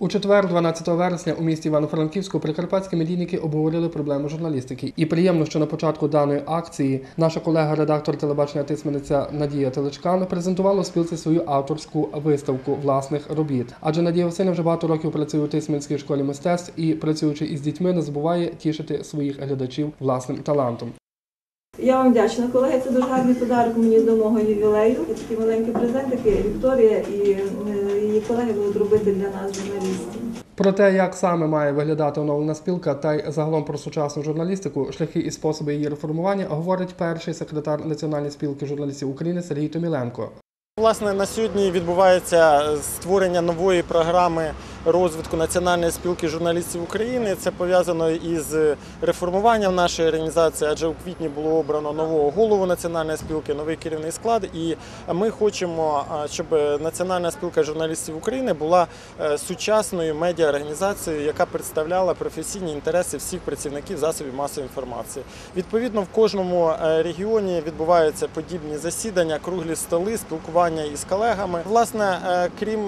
У четвер, 12 вересня, у місті Івано-Франківську прикарпатські медійники обговорили проблему журналістики. І приємно, що на початку даної акції наша колега, редактор телебачення тисмениця Надія Телечкан презентувала у спілці свою авторську виставку власних робіт. Адже Надія Васильівна вже багато років працює у Тисменській школі мистецтв і працюючи із дітьми, не забуває тішити своїх глядачів власним талантом. Я вам вдячна, колеги. Це дуже гарний подарок мені до мого ювілею. І такі маленькі презентики Вікторія і е, її колеги будуть робити для нас, журналістів. Про те, як саме має виглядати оновлена спілка, та й загалом про сучасну журналістику, шляхи і способи її реформування, говорить перший секретар Національної спілки журналістів України Сергій Томіленко. Власне, на сьогодні відбувається створення нової програми розвитку Національної спілки журналістів України. Це пов'язано із реформуванням нашої організації, адже у квітні було обрано нового голову національної спілки, новий керівний склад. І ми хочемо, щоб Національна спілка журналістів України була е, сучасною медіаорганізацією, яка представляла професійні інтереси всіх працівників засобів масової інформації. Відповідно, в кожному е, регіоні відбуваються подібні засідання, круглі столи, спілкування із колегами. Власне, е, крім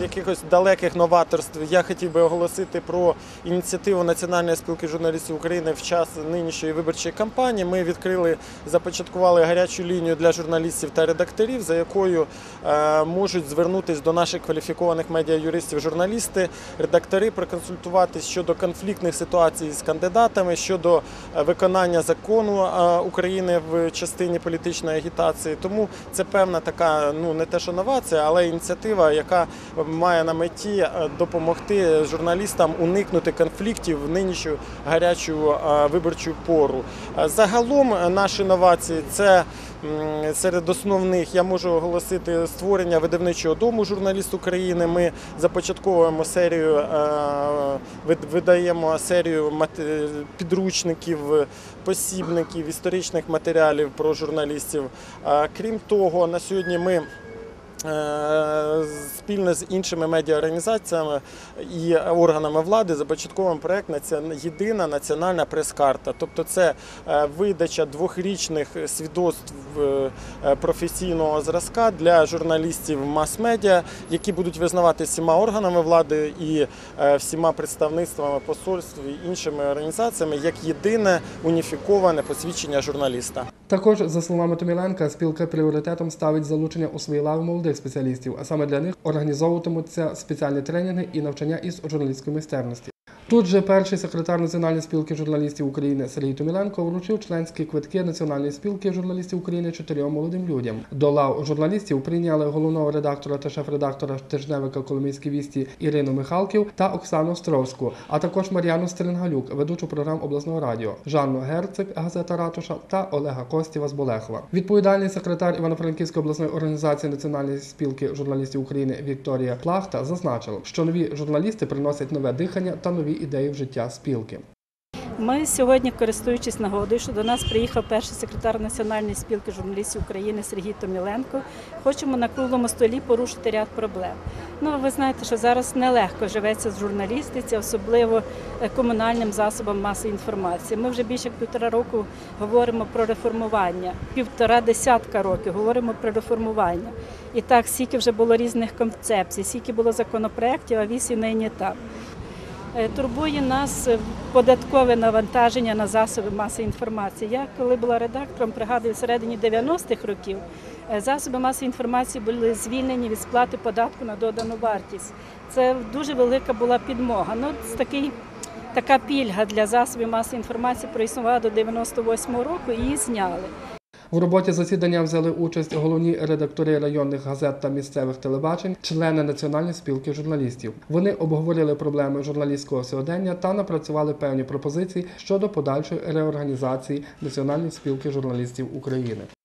якихось далеких новаторств, я хотів би оголосити про ініціативу Національної спілки журналістів України в час нинішньої виборчої кампанії. Ми відкрили, започаткували гарячу лінію для журналістів та редакторів, за якою е, можуть звернутися до наших кваліфікованих медіа-юристів журналісти, редактори, проконсультуватись щодо конфліктних ситуацій з кандидатами, щодо е, виконання закону е, України в частині політичної агітації. Тому це певна така, ну не те, що новація, але ініціатива, яка має на меті е, допомогти журналістам уникнути конфліктів в нинішню гарячу е, виборчу пору. Е, Загалом наші новації це. Серед основних я можу оголосити створення видавничого дому журналіст України. Ми започатковуємо серію, видаємо серію підручників, посібників, історичних матеріалів про журналістів. Крім того, на сьогодні ми спільно з іншими медіаорганізаціями і органами влади започатковуємо проект «Націон- Єдина національна прес-карта. Тобто це е, видача двохрічних свідоцтв е, професійного зразка для журналістів мас-медіа, які будуть визнавати всіма органами влади і е, всіма представництвами посольств і іншими організаціями як єдине уніфіковане посвідчення журналіста. Також, за словами Томіленка, спілка пріоритетом ставить залучення у свої лави молодих спеціалістів, а саме для них організовуватимуться спеціальні тренінги і навчання із журналістської майстерності. Тут же перший секретар Національної спілки журналістів України Сергій Томіленко вручив членські квитки Національної спілки журналістів України чотирьом молодим людям. До лав журналістів прийняли головного редактора та шеф-редактора тижневика Коломийські вісті Ірину Михалків та Оксану Островську, а також Мар'яну Стрингалюк, ведучу програм обласного радіо, Жанну Герцик, газета Ратуша та Олега Костєва з Болехова. Відповідальний секретар Івано-Франківської обласної організації Національної спілки журналістів України Вікторія Плахта зазначила, що нові журналісти приносять нове дихання та нові ідеї в життя спілки. Ми сьогодні, користуючись нагодою, що до нас приїхав перший секретар Національної спілки журналістів України Сергій Томіленко, хочемо на круглому столі порушити ряд проблем. Ну, ви знаєте, що зараз нелегко живеться з журналістиці, особливо е, комунальним засобам масової інформації. Ми вже більше півтора року говоримо про реформування, півтора десятка років говоримо про реформування. І так, скільки вже було різних концепцій, скільки було законопроєктів, а вісі нині там. Е, Турбує нас е, податкове навантаження на засоби масової інформації. Я коли була редактором, пригадую, в середині 90-х років е, засоби масової інформації були звільнені від сплати податку на додану вартість. Це дуже велика була підмога. Ну, такий, така пільга для засобів масової інформації проіснувала до 98-го року і її зняли. В роботі засідання взяли участь головні редактори районних газет та місцевих телебачень, члени Національної спілки журналістів. Вони обговорили проблеми журналістського сьогодення та напрацювали певні пропозиції щодо подальшої реорганізації Національної спілки журналістів України.